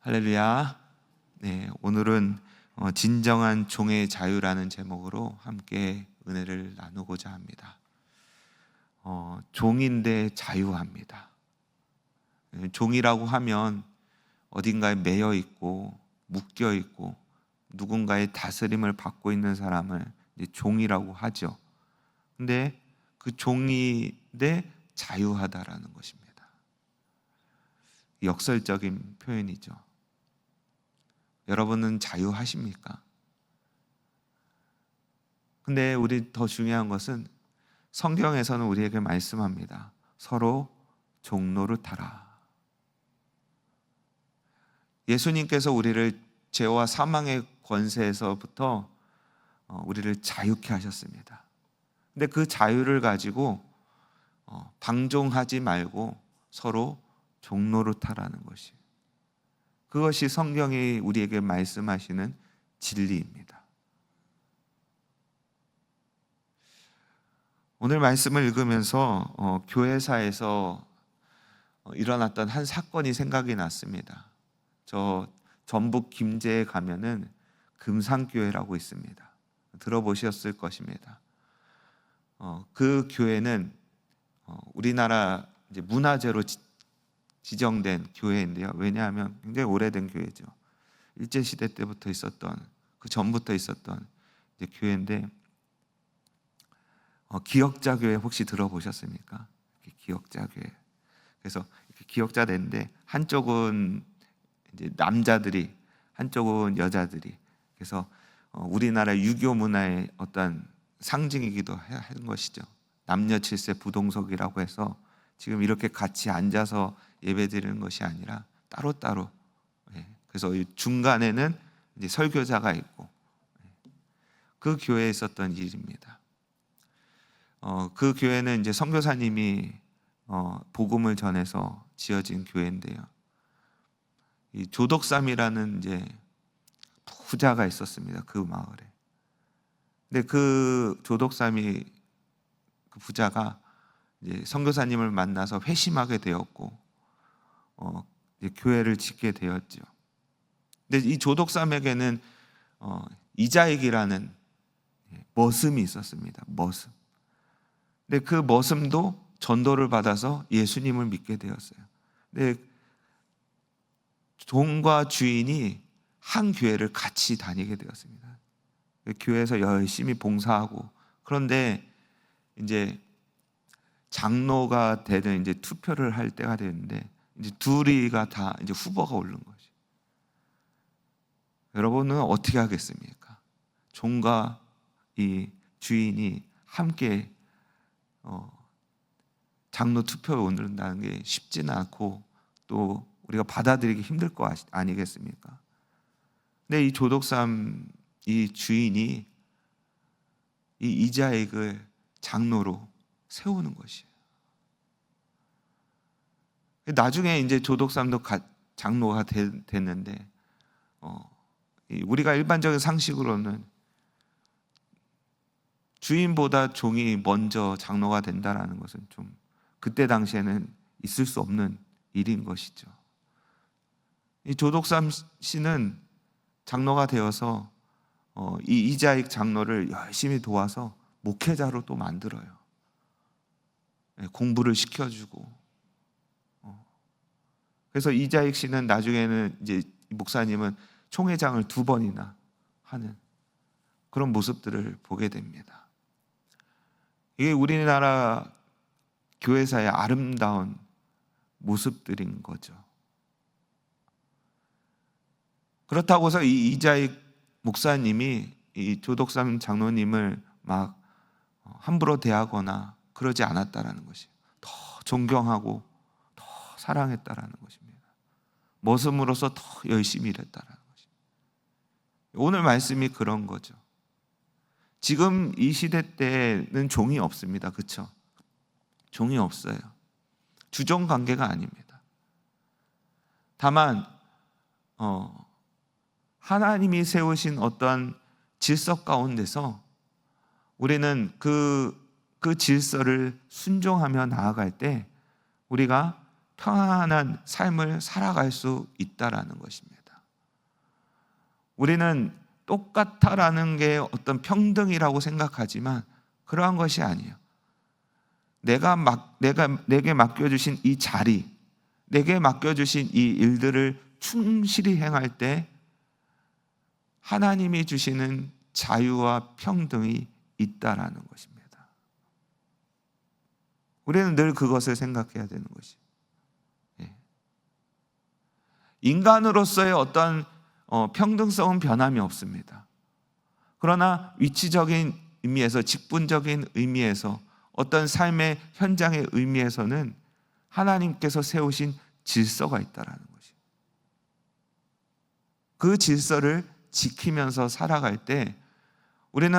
할렐루야. 네, 오늘은 어, 진정한 종의 자유라는 제목으로 함께 은혜를 나누고자 합니다. 어, 종인데 자유합니다. 예, 종이라고 하면 어딘가에 매여 있고 묶여 있고 누군가의 다스림을 받고 있는 사람을 종이라고 하죠. 근데 그 종인데 자유하다라는 것입니다. 역설적인 표현이죠. 여러분은 자유하십니까? 근데 우리 더 중요한 것은 성경에서는 우리에게 말씀합니다. 서로 종로를 타라. 예수님께서 우리를 죄와 사망의 권세에서부터 어, 우리를 자유케 하셨습니다. 근데 그 자유를 가지고 어, 방종하지 말고 서로 종로를 타라는 것이 그것이 성경이 우리에게 말씀하시는 진리입니다. 오늘 말씀을 읽으면서 어, 교회사에서 어, 일어났던 한 사건이 생각이 났습니다. 저 전북 김제에 가면은 금상교회라고 있습니다. 들어보셨을 것입니다. 어, 그 교회는 어, 우리나라 문화재로 지, 지정된 교회인데요. 왜냐하면 굉장히 오래된 교회죠. 일제 시대 때부터 있었던 그 전부터 있었던 교회인데 어, 기억자 교회 혹시 들어보셨습니까? 기억자 교회. 그래서 기억자인데 한쪽은 이제 남자들이 한쪽은 여자들이 그래서 어, 우리나라 유교 문화의 어떤 상징이기도 한 것이죠. 남녀 칠세 부동석이라고 해서 지금 이렇게 같이 앉아서 예배드리는 것이 아니라 따로 따로. 예, 그래서 중간에는 설교자가 있고 예, 그 교회에 있었던 일입니다. 어, 그 교회는 이제 선교사님이 어, 복음을 전해서 지어진 교회인데요. 이 조덕삼이라는 이제 부자가 있었습니다. 그 마을에. 근데 그 조덕삼이 그 부자가 이제 선교사님을 만나서 회심하게 되었고 어, 교회를 짓게 되었죠. 근데 이 조덕삼에게는 어, 이자익이라는 머슴이 있었습니다. 머슴. 근데 그 머슴도 전도를 받아서 예수님을 믿게 되었어요. 근데 종과 주인이 한 교회를 같이 다니게 되었습니다. 교회에서 열심히 봉사하고 그런데 이제 장로가 되는 이제 투표를 할 때가 되는데 이제 둘이가 다 이제 후보가 오른 것이. 여러분은 어떻게 하겠습니까? 종과 이 주인이 함께 어, 장로 투표에 오른다는 게 쉽지는 않고 또 우리가 받아들이기 힘들 거 아니겠습니까? 근데 이 조독삼 이 주인이 이 이자익을 장로로 세우는 것이에요. 나중에 이제 조독삼도 장로가 됐는데 어, 우리가 일반적인 상식으로는 주인보다 종이 먼저 장로가 된다라는 것은 좀 그때 당시에는 있을 수 없는 일인 것이죠. 이 조독삼 씨는 장로가 되어서 어, 이 이자익 장로를 열심히 도와서 목회자로 또 만들어요. 예, 공부를 시켜주고. 어. 그래서 이자익 씨는 나중에는 이제 목사님은 총회장을 두 번이나 하는 그런 모습들을 보게 됩니다. 이게 우리나라 교회사의 아름다운 모습들인 거죠. 그렇다고 해서 이 이자익 목사님이 이 조덕삼 장로님을 막 함부로 대하거나 그러지 않았다라는 것이 더 존경하고 더 사랑했다라는 것입니다. 모습으로서 더 열심히 일했다라는 것입니다. 오늘 말씀이 그런 거죠. 지금 이 시대 때는 종이 없습니다. 그렇죠? 종이 없어요. 주종 관계가 아닙니다. 다만 어, 하나님이 세우신 어떤 질서 가운데서 우리는 그, 그 질서를 순종하며 나아갈 때 우리가 평안한 삶을 살아갈 수 있다라는 것입니다. 우리는 똑같다라는 게 어떤 평등이라고 생각하지만 그러한 것이 아니에요. 내가 막 내가 내게 맡겨 주신 이 자리, 내게 맡겨 주신 이 일들을 충실히 행할 때 하나님이 주시는 자유와 평등이 있다라는 것입니다. 우리는 늘 그것을 생각해야 되는 것이. 예. 인간으로서의 어떤 어, 평등성은 변함이 없습니다. 그러나 위치적인 의미에서 직분적인 의미에서 어떤 삶의 현장의 의미에서는 하나님께서 세우신 질서가 있다라는 것이. 그 질서를 지키면서 살아갈 때 우리는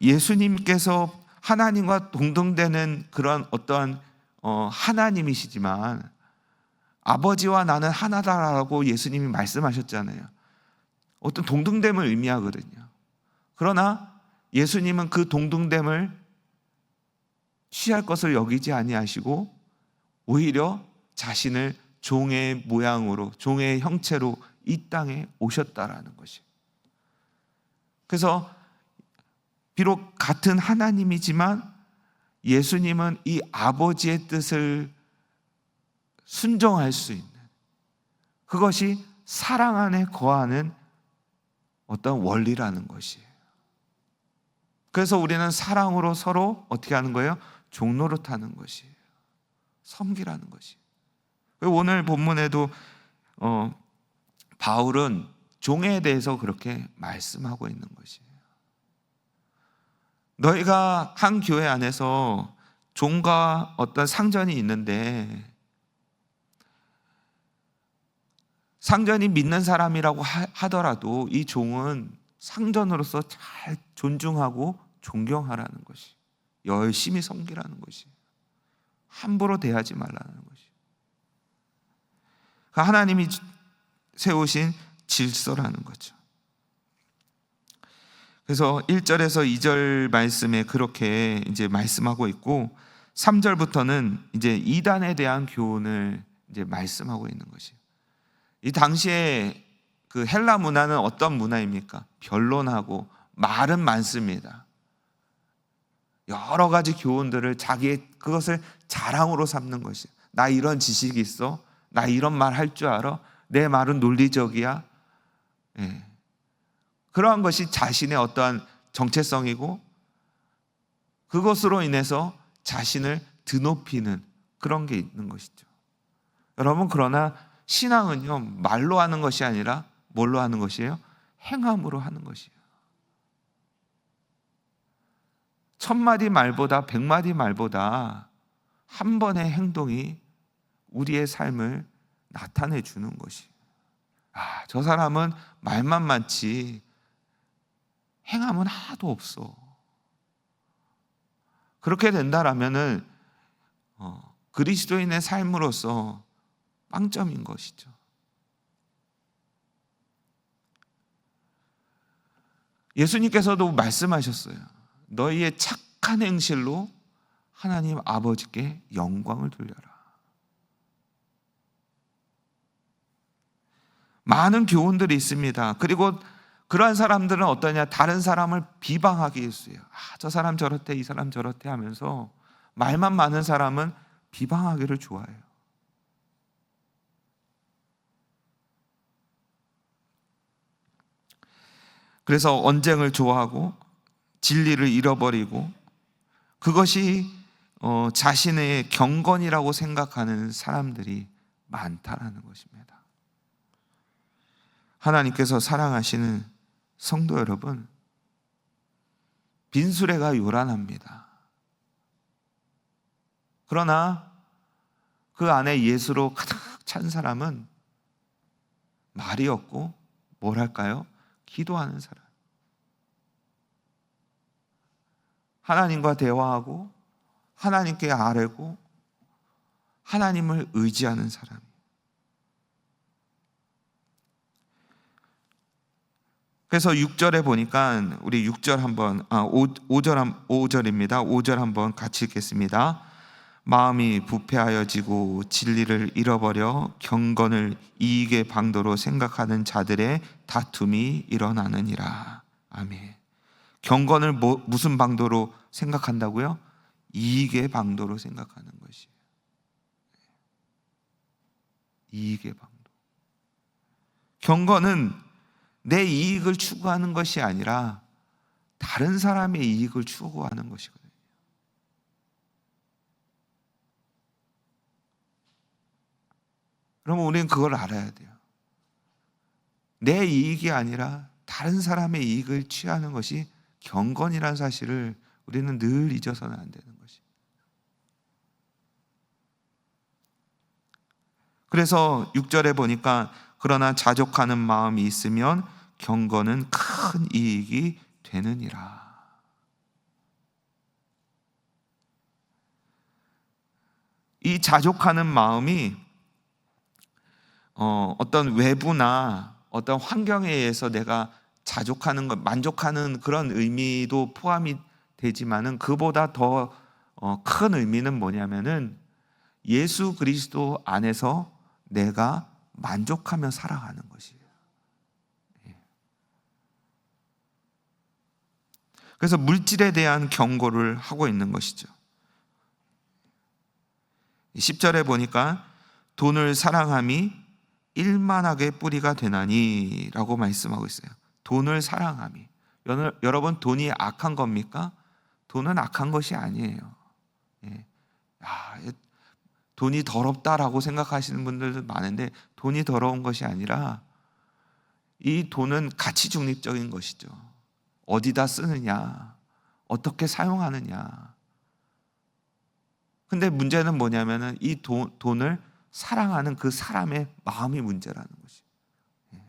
예수님께서 하나님과 동등되는 그런 어떤 어, 하나님이시지만 아버지와 나는 하나다라고 예수님이 말씀하셨잖아요. 어떤 동등됨을 의미하거든요. 그러나 예수님은 그 동등됨을 취할 것을 여기지 아니하시고 오히려 자신을 종의 모양으로 종의 형체로 이 땅에 오셨다라는 것이. 그래서 비록 같은 하나님이지만 예수님은 이 아버지의 뜻을 순종할 수 있는 그것이 사랑 안에 거하는 어떤 원리라는 것이에요. 그래서 우리는 사랑으로 서로 어떻게 하는 거예요? 종로를 하는 것이에요. 섬기라는 것이. 오늘 본문에도 어, 바울은 종에 대해서 그렇게 말씀하고 있는 것이에요. 너희가 한 교회 안에서 종과 어떤 상전이 있는데 상전이 믿는 사람이라고 하더라도 이 종은 상전으로서 잘 존중하고 존경하라는 것이 열심히 섬기라는 것이 함부로 대하지 말라는 것이 그 하나님이 세우신 질서라는 거죠. 그래서 1절에서 2절 말씀에 그렇게 이제 말씀하고 있고 3절부터는 이제 이단에 대한 교훈을 이제 말씀하고 있는 것이에요. 이 당시에 그 헬라 문화는 어떤 문화입니까? 변론하고 말은 많습니다. 여러 가지 교훈들을 자기의 그것을 자랑으로 삼는 것이. 나 이런 지식이 있어. 나 이런 말 할 줄 알아. 내 말은 논리적이야. 예. 그러한 것이 자신의 어떠한 정체성이고 그것으로 인해서 자신을 드높이는 그런 게 있는 것이죠. 여러분 그러나 신앙은요 말로 하는 것이 아니라 뭘로 하는 것이에요? 행함으로 하는 것이에요. 천 마디 말보다 백 마디 말보다 한 번의 행동이 우리의 삶을 나타내 주는 것이. 아, 저 사람은 말만 많지 행함은 하나도 없어. 그렇게 된다라면은 어, 그리스도인의 삶으로서 빵점인 것이죠. 예수님께서도 말씀하셨어요. 너희의 착한 행실로 하나님 아버지께 영광을 돌려라. 많은 교훈들이 있습니다. 그리고 그러한 사람들은 어떠냐? 다른 사람을 비방하기 일수예요. 아, 저 사람 저렇대, 이 사람 저렇대 하면서 말만 많은 사람은 비방하기를 좋아해요. 그래서 언쟁을 좋아하고 진리를 잃어버리고 그것이 어, 자신의 경건이라고 생각하는 사람들이 많다라는 것입니다. 하나님께서 사랑하시는 성도 여러분, 빈수레가 요란합니다. 그러나 그 안에 예수로 가득 찬 사람은 말이 없고 뭘 할까요? 기도하는 사람. 하나님과 대화하고 하나님께 아뢰고 하나님을 의지하는 사람. 그래서 6절에 보니까 우리 6절 한번 아 5, 절 5절입니다. 5절 한번 같이 읽겠습니다. 마음이 부패하여지고 진리를 잃어버려 경건을 이익의 방도로 생각하는 자들의 다툼이 일어나느니라. 아멘. 경건을 뭐, 무슨 방도로 생각한다고요? 이익의 방도로 생각하는 것이에요. 이익의 방도. 경건은 내 이익을 추구하는 것이 아니라 다른 사람의 이익을 추구하는 것이거든요. 그러면 우리는 그걸 알아야 돼요. 내 이익이 아니라 다른 사람의 이익을 취하는 것이 경건이라는 사실을 우리는 늘 잊어서는 안 되는 것이. 그래서 6절에 보니까 그러나 자족하는 마음이 있으면 경건은 큰 이익이 되느니라. 이 자족하는 마음이 어, 어떤 외부나 어떤 환경에 의해서 내가 자족하는 것, 만족하는 그런 의미도 포함이 되지만은 그보다 더 큰 의미는 뭐냐면은 예수 그리스도 안에서 내가 만족하며 살아가는 것이에요. 예. 그래서 물질에 대한 경고를 하고 있는 것이죠. 10절에 보니까 돈을 사랑함이 일만하게 뿌리가 되나니라고 말씀하고 있어요. 돈을 사랑함이. 여러분 돈이 악한 겁니까? 돈은 악한 것이 아니에요. 예. 야, 돈이 더럽다라고 생각하시는 분들도 많은데 돈이 더러운 것이 아니라 이 돈은 가치 중립적인 것이죠. 어디다 쓰느냐, 어떻게 사용하느냐. 근데 문제는 뭐냐면은 이 돈, 돈을 사랑하는 그 사람의 마음이 문제라는 것이. 예.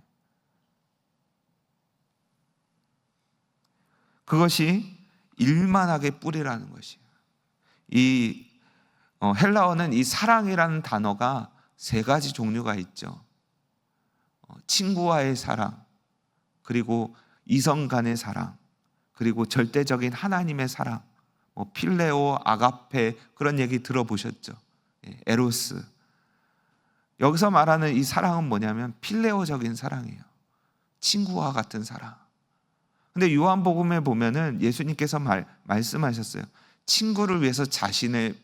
그것이 일만하게 뿌리라는 것이에요. 이 어, 헬라어는 이 사랑이라는 단어가 세 가지 종류가 있죠. 어, 친구와의 사랑, 그리고 이성 간의 사랑, 그리고 절대적인 하나님의 사랑, 뭐 필레오, 아가페 그런 얘기 들어보셨죠? 예, 에로스. 여기서 말하는 이 사랑은 뭐냐면 필레오적인 사랑이에요. 친구와 같은 사랑. 근데 요한복음에 보면은 예수님께서 말, 말씀하셨어요. 친구를 위해서 자신의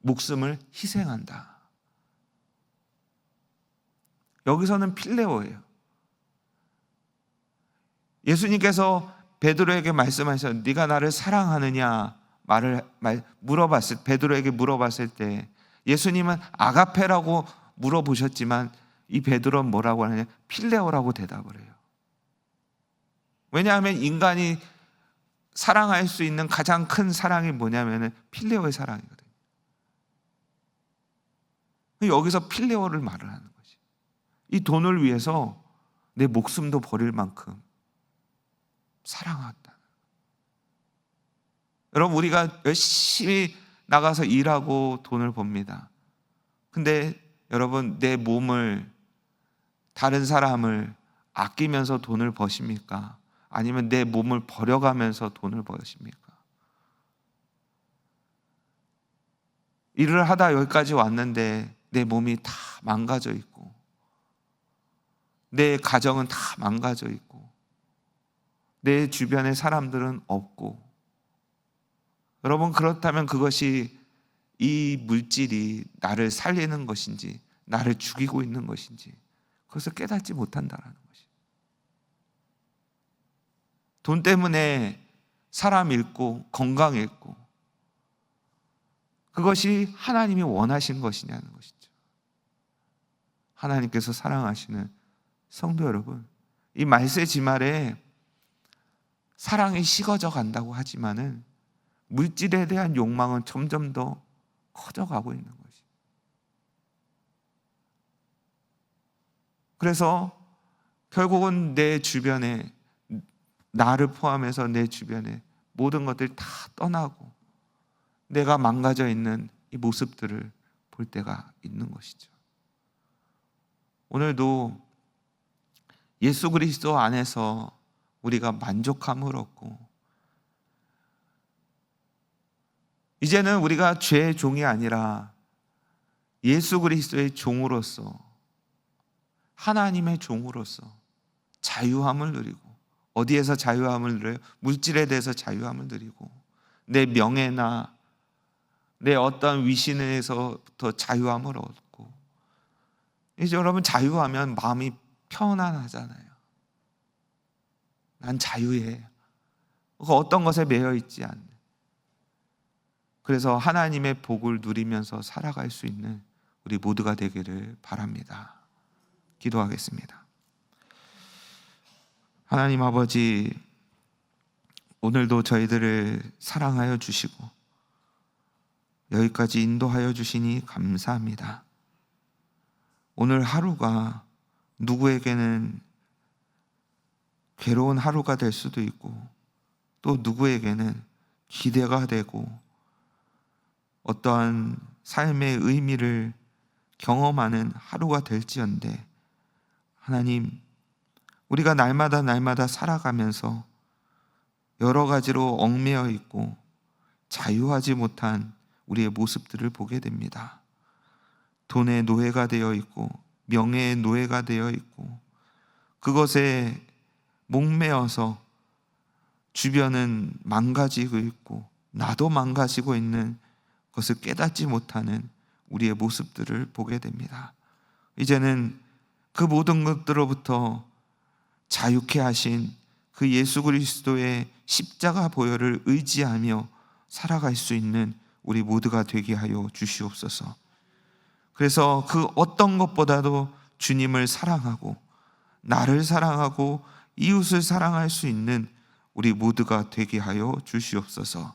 목숨을 희생한다. 여기서는 필레오예요. 예수님께서 베드로에게 말씀하셔 네가 나를 사랑하느냐 말을 말, 물어봤을 베드로에게 물어봤을 때 예수님은 아가페라고 물어보셨지만 이 베드로는 뭐라고 하느냐 필레오라고 대답을 해요. 왜냐하면 인간이 사랑할 수 있는 가장 큰 사랑이 뭐냐면은 필레오의 사랑이거든요. 여기서 필레오를 말을 하는 거지. 이 돈을 위해서 내 목숨도 버릴 만큼 사랑한다. 여러분 우리가 열심히 나가서 일하고 돈을 법니다. 근데 여러분 내 몸을 다른 사람을 아끼면서 돈을 버십니까? 아니면 내 몸을 버려가면서 돈을 버십니까? 일을 하다 여기까지 왔는데 내 몸이 다 망가져 있고, 내 가정은 다 망가져 있고, 내 주변의 사람들은 없고, 여러분, 그렇다면 그것이 이 물질이 나를 살리는 것인지, 나를 죽이고 있는 것인지, 그것을 깨닫지 못한다라는 것이. 돈 때문에 사람 잃고, 건강 잃고, 그것이 하나님이 원하신 것이냐는 것이죠. 하나님께서 사랑하시는 성도 여러분, 이 말세 지말에 사랑이 식어져 간다고 하지만은 물질에 대한 욕망은 점점 더 커져가고 있는 것이. 그래서 결국은 내 주변에 나를 포함해서 내 주변에 모든 것들이 다 떠나고 내가 망가져 있는 이 모습들을 볼 때가 있는 것이죠. 오늘도 예수 그리스도 안에서 우리가 만족함을 얻고 이제는 우리가 죄의 종이 아니라 예수 그리스도의 종으로서 하나님의 종으로서 자유함을 누리고 어디에서 자유함을 누려요? 물질에 대해서 자유함을 누리고 내 명예나 내 어떤 위신에서부터 자유함을 얻고 이제 여러분 자유하면 마음이 편안하잖아요. 난 자유해. 그 어떤 것에 매여 있지 않네. 그래서 하나님의 복을 누리면서 살아갈 수 있는 우리 모두가 되기를 바랍니다. 기도하겠습니다. 하나님 아버지, 오늘도 저희들을 사랑하여 주시고, 여기까지 인도하여 주시니 감사합니다. 오늘 하루가 누구에게는 괴로운 하루가 될 수도 있고, 또 누구에게는 기대가 되고, 어떠한 삶의 의미를 경험하는 하루가 될지언데, 하나님, 우리가 날마다 날마다 살아가면서 여러 가지로 얽매여 있고 자유하지 못한 우리의 모습들을 보게 됩니다. 돈의 노예가 되어 있고 명예의 노예가 되어 있고 그것에 목매어서 주변은 망가지고 있고 나도 망가지고 있는 것을 깨닫지 못하는 우리의 모습들을 보게 됩니다. 이제는 그 모든 것들로부터 자유케 하신 그 예수 그리스도의 십자가 보혈을 의지하며 살아갈 수 있는 우리 모두가 되게 하여 주시옵소서. 그래서 그 어떤 것보다도 주님을 사랑하고 나를 사랑하고 이웃을 사랑할 수 있는 우리 모두가 되게 하여 주시옵소서.